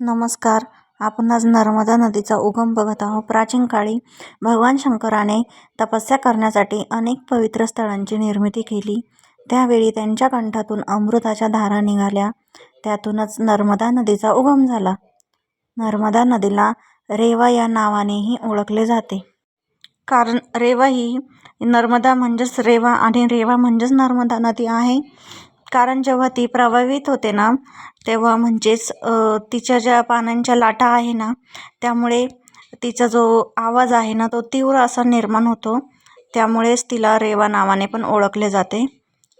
नमस्कार. आपण आज नर्मदा नदीचा उगम बघत आहोत. प्राचीन काळी भगवान शंकराने तपस्या करण्यासाठी अनेक पवित्र स्थळांची निर्मिती केली. त्यावेळी त्यांच्या कंठातून अमृताच्या धारा निघाल्या. त्यातूनच नर्मदा नदीचा उगम झाला. नर्मदा नदीला रेवा या नावानेही ओळखले जाते. कारण रेवा ही नर्मदा म्हणजेच रेवा आणि रेवा म्हणजेच नर्मदा नदी आहे. कारण जेव्हा ती प्रभावित होते ना तेव्हा म्हणजेच तिच्या ज्या पानांच्या लाटा आहे ना त्यामुळे तिचा जो आवाज आहे ना तो तीव्र असा निर्माण होतो. त्यामुळेच तिला रेवा नावाने पण ओळखले जाते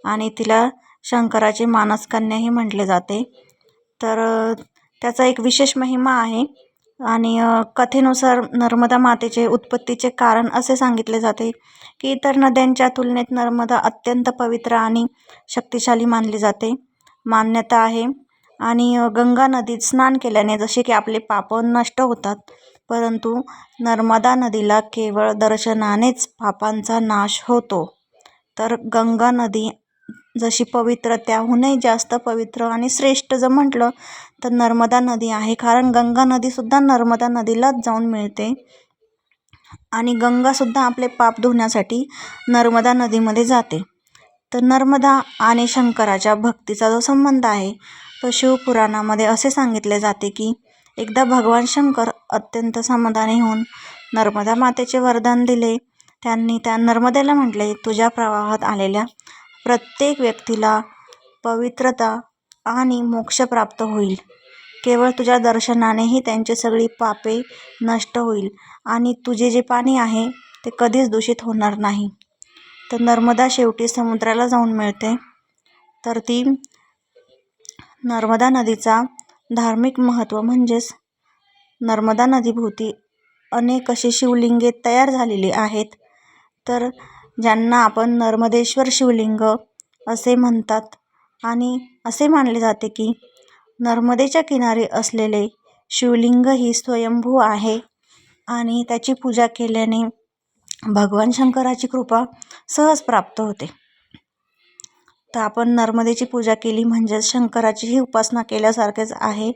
आणि तिला शंकराची मानसकन्याही म्हटले जाते. तर त्याचा एक विशेष महिमा आहे. आणि कथेनुसार नर्मदा मातेचे उत्पत्तीचे कारण असे सांगितले जाते की इतर नद्यांच्या तुलनेत नर्मदा अत्यंत पवित्र आणि शक्तिशाली मानली जाते. मान्यता आहे. आणि गंगा नदीत स्नान केल्याने जसे की आपले पाप नष्ट होतात परंतु नर्मदा नदीला केवळ दर्शनानेच पापांचा नाश होतो. तर गंगा नदी जशी पवित्र त्याहूनही जास्त पवित्र आणि श्रेष्ठ जर म्हटलं तर नर्मदा नदी आहे. कारण गंगा नदीसुद्धा नर्मदा नदीलाच जाऊन मिळते. आणि गंगासुद्धा आपले पाप धुण्यासाठी नर्मदा नदीमध्ये जाते. तर नर्मदा आणि शंकराच्या भक्तीचा जो संबंध आहे तो शिवपुराणामध्ये असे सांगितले जाते की एकदा भगवान शंकर अत्यंत समाधानी होऊन नर्मदा मातेचे वरदान दिले. त्यांनी त्या नर्मदेला म्हटले तुझ्या प्रवाहात आलेल्या प्रत्येक व्यक्तीला पवित्रता आणि मोक्ष प्राप्त होईल. केवळ तुझ्या दर्शनानेही त्यांची सगळी पापे नष्ट होईल आणि तुझे जे पाणी आहे ते कधीच दूषित होणार नाही. तर नर्मदा शेवटी समुद्राला जाऊन मिळते. तर ती नर्मदा नदीचा धार्मिक महत्त्व म्हणजेच नर्मदा नदीभोवती अनेक अशी शिवलिंगे तयार झालेली आहेत. तर ज्यांना आपण नर्मदेश्वर शिवलिंग असे म्हणतात. आणि असे मानले जाते की नर्मदेच्या किनारी असलेले शिवलिंग ही स्वयंभू आहे आणि त्याची पूजा केल्याने भगवान शंकराची कृपा सहज प्राप्त होते. तर आपण नर्मदेची पूजा केली म्हणजेच शंकराचीही उपासना केल्यासारखेच आहे.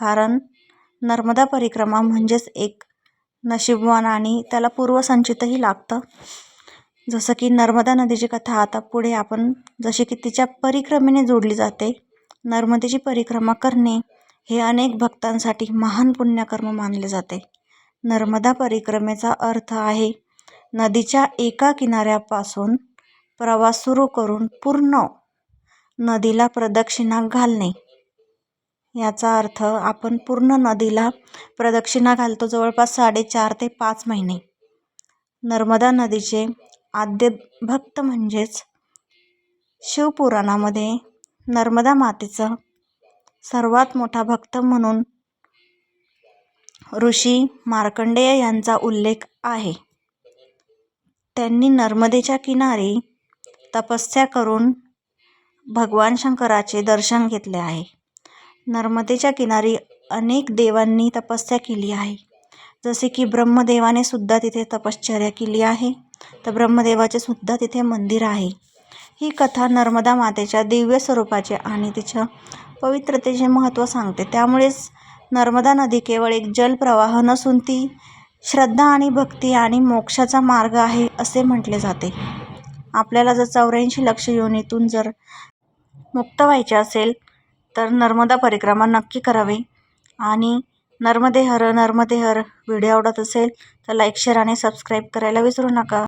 कारण नर्मदा परिक्रमा म्हणजेच एक नशीबवान आणि त्याला पूर्वसंचितही लागतं. जसं की नर्मदा नदीची कथा आता पुढे आपण जसे की तिच्या परिक्रमेने जोडली जाते नर्मदेची परिक्रमा करणे हे अनेक भक्तांसाठी महान पुण्यकर्म मानले जाते. नर्मदा परिक्रमेचा अर्थ आहे नदीच्या एका किनाऱ्यापासून प्रवास सुरू करून पूर्ण नदीला प्रदक्षिणा घालणे. याचा अर्थ आपण पूर्ण नदीला प्रदक्षिणा घालतो जवळपास साडेचार ते पाच महिने. नर्मदा नदीचे आद्य भक्त म्हणजेच शिवपुराणामध्ये नर्मदा मातेचं सर्वात मोठा भक्त म्हणून ऋषी मार्कंडेय यांचा उल्लेख आहे. त्यांनी नर्मदेच्या किनारी तपस्या करून भगवान शंकराचे दर्शन घेतले आहे. नर्मदेच्या किनारी अनेक देवांनी तपस्या केली आहे. जसे की ब्रह्मदेवाने सुद्धा तिथे तपश्चर्या केली आहे. तर ब्रह्मदेवाचे सुद्धा तिथे मंदिर आहे. ही कथा नर्मदा मातेच्या दिव्य स्वरूपाचे आणि तिच्या पवित्रतेचे महत्त्व सांगते. त्यामुळेच नर्मदा नदी केवळ एक जलप्रवाह नसून ती श्रद्धा आणि भक्ती आणि मोक्षाचा मार्ग आहे असे म्हटले जाते. आपल्याला जर चौऱ्याऐंशी लक्ष योनीतून जर मुक्त व्हायचे असेल तर नर्मदा परिक्रमा नक्की करावी. आणि नर्मदे हर नर्मदे हर व्हिडिओ आवडत असेल तर लाईक शेअर आणि सबस्क्राईब करायला विसरू नका.